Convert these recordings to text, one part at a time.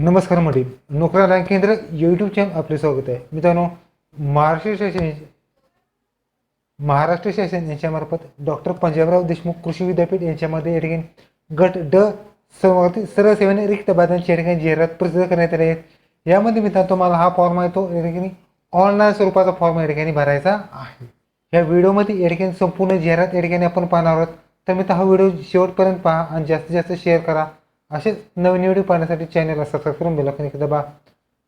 नमस्कार मंडळी. नोकऱ्या केंद्र यूट्यूब चॅनल आपले स्वागत आहे. मित्रांनो महाराष्ट्र शासन महाराष्ट्र शासन यांच्यामार्फत डॉक्टर पंजाबराव देशमुख कृषी विद्यापीठ यांच्यामध्ये या ठिकाणी गट ड समावती सर्व सेवेने रिक्त पदांची या ठिकाणी जाहिरात प्रसिद्ध करण्यात आली आहे. यामध्ये मित्रांनो तुम्हाला हा फॉर्म आहे तो या ठिकाणी ऑनलाईन स्वरूपाचा फॉर्म या ठिकाणी भरायचा आहे. या व्हिडिओमध्ये या ठिकाणी संपूर्ण जाहिरात या ठिकाणी आपण पाहणार आहोत. तर मित्र हा व्हिडिओ शेवटपर्यंत पहा आणि जास्तीत जास्त शेअर करा. असेच नवीन व्हिडिओ पाहण्यासाठी चॅनलला सबस्क्राईब करून बेलकन एकदा बा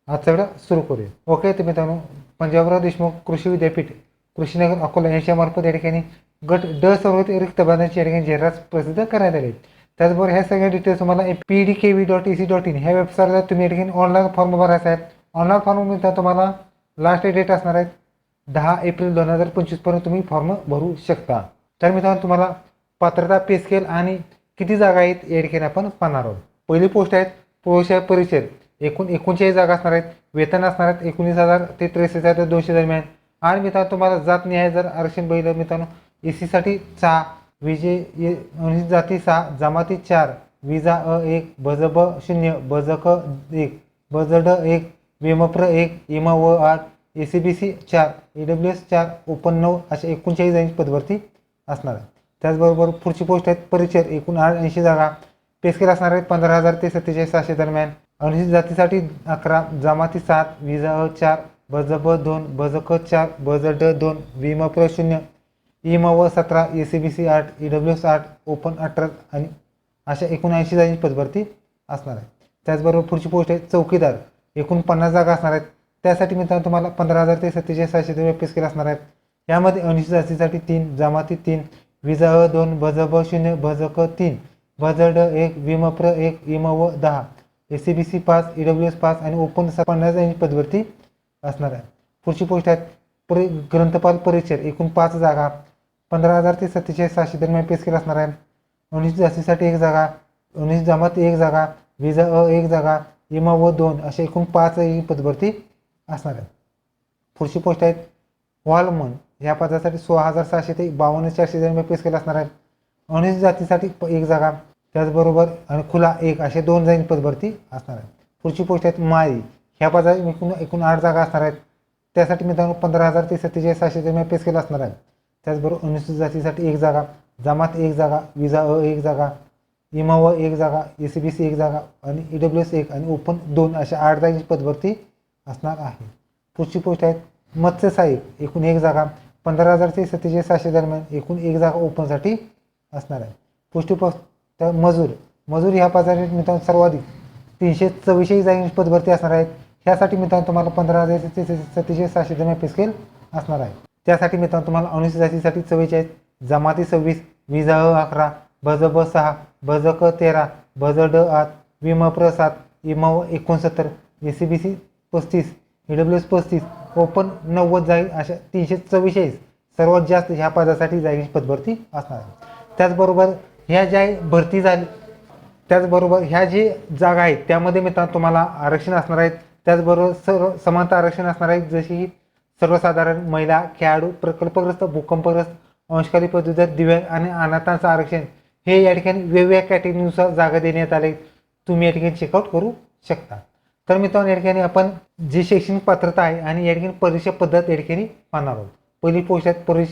आजचा व्हिडिओ सुरू करूया. ओके तर मित्रांनो पंजाबराव देशमुख कृषी विद्यापीठ कृषीनगर अकोला यांच्यामार्फत या ठिकाणी गट ड सर्व रिक्त पदांची या ठिकाणी जाहिरात प्रसिद्ध करण्यात आली. त्याचबरोबर ह्या सगळ्या डिटेल्स तुम्हाला P D K V dot E C dot in ह्या वेबसाईटला तुम्ही या ठिकाणी ऑनलाईन फॉर्म भरायचा आहे. ऑनलाईन फॉर्म मिळता तुम्हाला लास्ट डेट असणार आहे दहा एप्रिल दोन हजार पंचवीसपर्यंत तुम्ही फॉर्म भरू शकता. तर मित्रांनो तुम्हाला पात्रता पे स्केल आणि किती जागा आहेत या ठिकाणी आपण पाहणार आहोत. पहिली पोस्ट आहेत पुरुष परिषद. एकूण एकोणचाळीस जागा असणार आहेत वेतन असणार आहेत एकोणीस हजार ते त्रेसष्ट हजार दोनशे दरम्यान. आणि मित्रांनो तुम्हाला जात न्याय जर आरक्षण बघितलं मित्रांनो ए सीसाठी सहा विजे ए अनुसूचित जाती सहा जमाती चार विजा अ एक बज ब शून्य बज क एक बज ड एक विमप्र एक इम व आठ ए सी बी सी चार ए डब्ल्यू एस चार ओपन नऊ अशा एकोणचाळीस जागी पदभरती असणार आहे. त्याचबरोबर पुढची पोस्ट आहेत. परिचर एकूण आठ ऐंशी जागा. पेस्केल असणार आहेत पंधरा हजार ते सत्तेचाळीस सहाशे दरम्यान. अनुसूचित जातीसाठी अकरा जमाती सात विजा अ चार बज ब दोन बज क चार बज ड दोन विमा प्र शून्य इम व सतरा ए सी बी सी आठ ई डब्ल्यू एस आठ ओपन अठरा आणि अशा एकोणऐंशी जागी पदभरती असणार आहे. त्याचबरोबर पुढची पोस्ट आहे चौकीदार. एकूण पन्नास जागा असणार आहेत. त्यासाठी मित्रांनो तुम्हाला पंधरा हजार ते सत्तेचाळीस सहाशे रुपये पेस्केल असणार आहेत. यामध्ये अनुसूचित जातीसाठी तीन जमाती तीन विजा अ दोन भजब ब शून्य भजक तीन भजड ड एक विमप्र एक इम व दहा. ए सी बी सी पाच ई डब्ल्यू एस पाच आणि ओपन पन्नास इंच पदवरती असणार आहे पुढची पोस्ट आहेत परि ग्रंथपाल परिचय एकूण पाच जागा. पंधरा हजार ते सत्तेचाळीस सहाशे दरम्यान पेस्केल असणार आहे उन्नीस जास्तीसाठी एक जागा उन्नीस जमात एक जागा विजा अ एक जागा इमा व दोन अशा एकूण पाच पदभरती असणार आहे पुढची पोस्ट आहेत वॉलमन या पदासाठी सोळा हजार सहाशे ते बावन्न चारशे जण पेस केला असणार आहेत अनुसूचित जातीसाठी प- एक जागा त्याचबरोबर आणि खुला एक असे दोन जाईन पदभरती असणार आहे पुढची पोस्ट आहेत माळी. ह्या पदा एकूण एकूण आठ जागा असणार आहेत. त्यासाठी मित्रांनो पंधरा हजार ते सत्तेचाळीस सहाशे जण पेस केला असणार आहे. त्याचबरोबर अनुसूचित जातीसाठी एक जागा जमात एक जागा विजा अ एक जागा इमा व एक जागा ए सी बी सी एक जागा आणि ई डब्ल्यू एस एक आणि ओपन दोन अशा आठ जागी पदभरती असणार आहे. पुढची पोस्ट आहेत मत्स्य साहेब एकूण एक जागा पंधरा हजार ते सत्तेचाळीस सहाशे दरम्यान एकूण एक जागा ओपनसाठी असणार आहे. पुष्टीपोस्ट मजूर मजूर ह्या पदासाठी मित्रांनो सर्वाधिक तीनशे चव्वेचाळीस जागी पदभरती असणार आहेत. ह्यासाठी मित्रांनो तुम्हाला पंधरा हजार ते सत्तेचाळीस सहाशे दरम्यान पेस्केल असणार आहे. त्यासाठी मित्रांनो तुम्हाला अनुसूचित जातीसाठी चव्वेचाळीस जमाती सव्वीस विजा अकरा भज ब सहा भज क तेरा भज ड आठ विम प्र सात इम एकोणसत्तर ए सी बी सी पस्तीस ई डब्ल्यू एस पस्तीस ओपन नव्वद जाईल अशा तीनशे चव्वेचाळीस सर्वात जास्त ह्या पदासाठी जाईल पदभरती असणार. आहे त्याचबरोबर ह्या ज्या भरती झाली त्याचबरोबर ह्या जे जागा आहेत त्यामध्ये मित्रांनो तुम्हाला आरक्षण असणार आहेत. त्याचबरोबर सर्व समानता आरक्षण असणार आहेत जशी की सर्वसाधारण महिला खेळाडू प्रकल्पग्रस्त भूकंपग्रस्त अंशकारी पदवीधर दिव्यांग आणि अनाथांचं आरक्षण हे या ठिकाणी वेगवेगळ्या कॅटेगरीनुसार जागा देण्यात आले तुम्ही या ठिकाणी चेकआउट करू शकता. तर मित्रांनो या ठिकाणी आपण जी शैक्षणिक पात्रता आहे आणि या ठिकाणी परीक्षा पद्धत या ठिकाणी पाहणार आहोत. पहिली पोस्ट परिश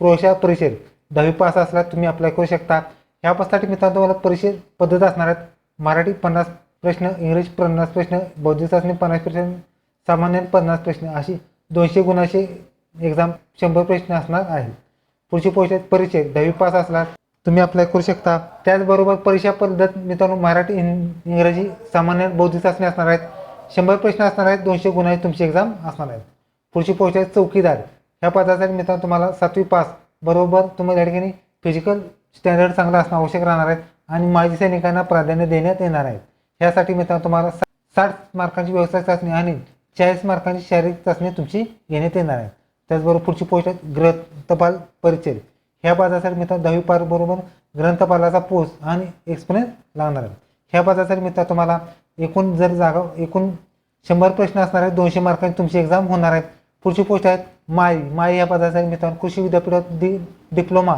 प्रवेशा परिषद दहावी पास असला तुम्ही अप्लाय करू शकता. ह्या पदासाठी मित्रांनो तुम्हाला परीक्षेत पद्धत असणार आहेत. मराठी पन्नास प्रश्न इंग्रजी पन्नास प्रश्न बौद्धिक चाचणी पन्नास प्रश्न सामान्य पन्नास प्रश्न अशी दोनशे गुणाचे एक्झाम शंभर प्रश्न असणार आहे पुढची पोस्ट परिचय दहावी पास असला तुम्ही अप्लाय करू शकता. त्याचबरोबर परीक्षा पद्धत मित्रांनो मराठी इंग्रजी सामान्य बौद्धिक चाचणी असणार आहेत. शंभर प्रश्न असणार आहेत दोनशे गुणाची तुमची एक्झाम असणार आहेत. पुढची पोस्ट आहे चौकीदार. ह्या पदासाठी मित्रांनो तुम्हाला सातवी पास बरोबर तुम्हाला या ठिकाणी फिजिकल स्टँडर्ड चांगला असणं आवश्यक राहणार आहे आणि माजी सैनिकांना प्राधान्य देण्यात येणार आहे. ह्यासाठी मित्रांनो तुम्हाला सा- साठ मार्कांची व्यवसाय चाचणी आणि चाळीस मार्कांची शारीरिक चाचणी तुमची घेण्यात येणार आहे. त्याचबरोबर पुढची पोस्ट आहे ग्रंथपाल परिचय. ह्या पाचासाठी मित्रांनो दहावी पार बरोबर ग्रंथपालाचा पोस्ट आणि एक्सपिरियन्स लागणार आहे. ह्या पाचासाठी मित्र तुम्हाला एकूण जर जागा एकूण शंभर प्रश्न असणार आहेत दोनशे मार्कांची तुमची एक्झाम होणार आहेत. पुढची पोस्ट आहेत माई माई या पदासाठी मित्रांनो कृषी विद्यापीठात डि डिप्लोमा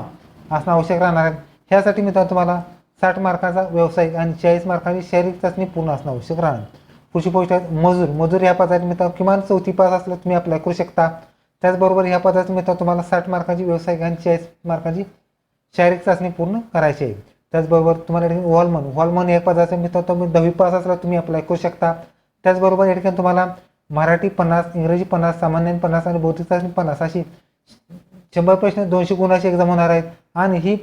असणं आवश्यक राहणार आहे. ह्यासाठी मित्रांनो तुम्हाला साठ मार्काचा व्यावसायिक आणि चाळीस मार्काची शारीरिक चाचणी पूर्ण असणं आवश्यक राहणार पुढची पोस्ट आहेत मजूर. मजूर ह्या पदासाठी मित्रांनो किमान चौथी पास असल्यास तुम्ही अप्लाय करू शकता. त्याचबरोबर ह्या पदाचं मित्रांनो तुम्हाला साठ मार्काची व्यावसायिक आणि चाळीस मार्काची शारीरिक चाचणी पूर्ण करायची आहे. त्याचबरोबर तुम्हाला या ठिकाणी वॉलमन वॉलमन या पदाचं मित्रांनो तुम्ही दहावी पास असला तुम्ही अप्लाय करू शकता. त्याचबरोबर या ठिकाणी तुम्हाला मराठी पन्नास इंग्रजी पन्नास सामान्य पन्नास आणि बौद्धिक चाचणी पन्नास अशी शंभर प्रश्न दोनशे गुणाची एक्झाम होणार आहेत. आणि ही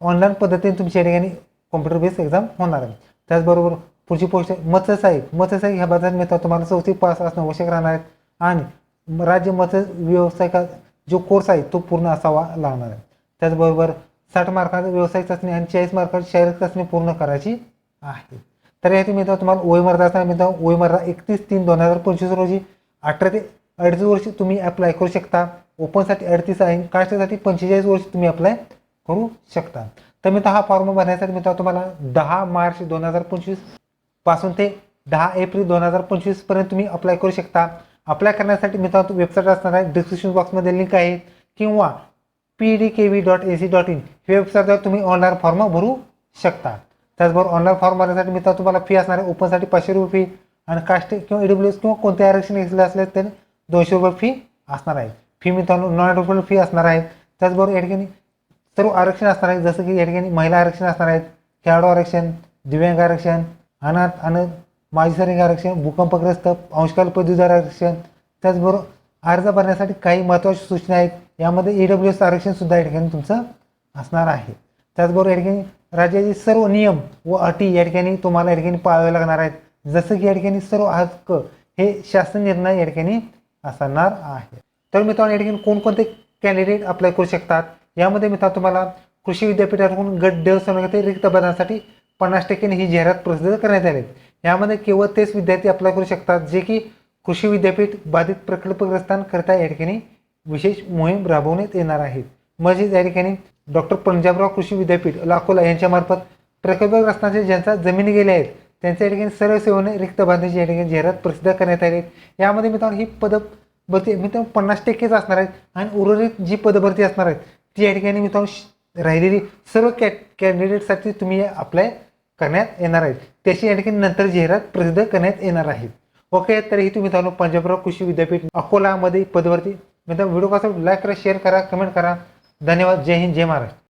ऑनलाईन पद्धतीने तुमच्या या ठिकाणी कॉम्प्युटर बेस्ड एक्झाम होणार आहे. त्याचबरोबर पुढची पोस्ट आहे मत्स्यसहाय्यक मत्स्यसहाय्यक ह्या पदात मिळतात तुम्हाला चौथी पास असणं आवश्यक राहणार आहे. आणि राज्य मत्स्य व्यवसायिका जो कोर्स आहे तो पूर्ण असावा लागणार आहे. त्याचबरोबर साठ मार्काचा व्यावसायिक चाचणी आणि चाळीस मार्काची शारीरिक चाचणी पूर्ण करायची आहे. तर यासाठी मित्रांनो तुम्हाला वयमर्यादा असणार मित्रांनो. वयमर्यादा एकतीस तीन दोन हजार पंचवीस रोजी अठरा ते अडतीस वर्षी तुम्ही अप्लाय करू शकता. ओपनसाठी अडतीस आहे कास्टसाठी पंचेचाळीस वर्षी तुम्ही अप्लाय करू शकता. तर मित्र हा फॉर्म भरण्यासाठी मित्रांनो तुम्हाला दहा मार्च दोन हजार पंचवीसपासून ते दहा एप्रिल दोन हजार पंचवीसपर्यंत तुम्ही अप्लाय करू शकता. अप्लाय करण्यासाठी मित्रांनो वेबसाईट असणार आहे. डिस्क्रिप्शन बॉक्समध्ये लिंक आहे. किंवा P D K V dot A C dot in ही वेबसाईटवर तुम्ही ऑनलाईन फॉर्म भरू शकता. त्याचबरोबर ऑनलाईन फॉर्म भरण्यासाठी मित्रांनो तुम्हाला फी असणार आहे. ओपनसाठी पाचशे रुपये फी आणि कास्ट किंवा ईडब्ल्यू एस किंवा कोणते आरक्षण घेतले असले तरी दोनशे रुपये फी असणार आहे. फी मित्रांनो नॉन एडोबल फी असणार आहे. त्याचबरोबर या ठिकाणी सर्व आरक्षण असणार आहे. जसं की या ठिकाणी महिला आरक्षण असणार आहेत खेळाडू आरक्षण दिव्यांग आरक्षण अनाथ अनाथ माजी सैनिक आरक्षण भूकंपग्रस्त अंशकाल पदवीधर आरक्षण त्याचबरोबर अर्ज भरण्यासाठी काही महत्त्वाच्या सूचना आहेत. यामध्ये ई डब्ल्यू एस आरक्षणसुद्धा या ठिकाणी तुमचं असणार आहे. त्याचबरोबर या ठिकाणी राज्याचे सर्व नियम व अटी या ठिकाणी तुम्हाला या ठिकाणी पाळावे लागणार आहेत. जसं की या ठिकाणी सर्व हक्क हे शासन निर्णय या ठिकाणी असणार आहे. तर मित्रांनो या ठिकाणी कोणकोणते कॅन्डिडेट अप्लाय करू शकतात? यामध्ये मित्रांनो तुम्हाला कृषी विद्यापीठातून गट ड रिक्त पदांसाठी पन्नास टक्क्यांनी ही जाहिरात प्रसिद्ध करण्यात आली. यामध्ये केवळ तेच विद्यार्थी अप्लाय करू शकतात जे की कृषी विद्यापीठ बाधित प्रकल्पग्रस्तांकरता या ठिकाणी विशेष मोहीम राबवण्यात येणार आहे. म्हणजे या ठिकाणी डॉक्टर पंजाबराव कृषी विद्यापीठ लाकोला यांच्यामार्फत प्रकल्पग्रस्तांच्या ज्यांचा जमिनी गेल्या आहेत त्यांच्या या ठिकाणी सर्व सेवेने रिक्त बांधण्याची या ठिकाणी जाहिरात प्रसिद्ध करण्यात आली आहे. यामध्ये मित्रांनो ही पद भरती मित्रांनो पन्नास टक्केच असणार आहेत आणि उर्वरित जी पदभरती असणार आहेत ती या ठिकाणी मित्रांनो राहिलेली सर्व कॅ कॅन्डिडेटसाठी तुम्ही अप्लाय करण्यात येणार आहेत. त्याची या ठिकाणी नंतर जाहिरात प्रसिद्ध करण्यात येणार आहे. ओके तरीही तुम्ही मित्रांनो पंजाबराव कृषी विद्यापीठ अकोलामध्ये पदवरती. मित्रांनो व्हिडिओ कसा लाईक करा शेअर करा कमेंट करा. धन्यवाद. जय हिंद जय महाराष्ट्र.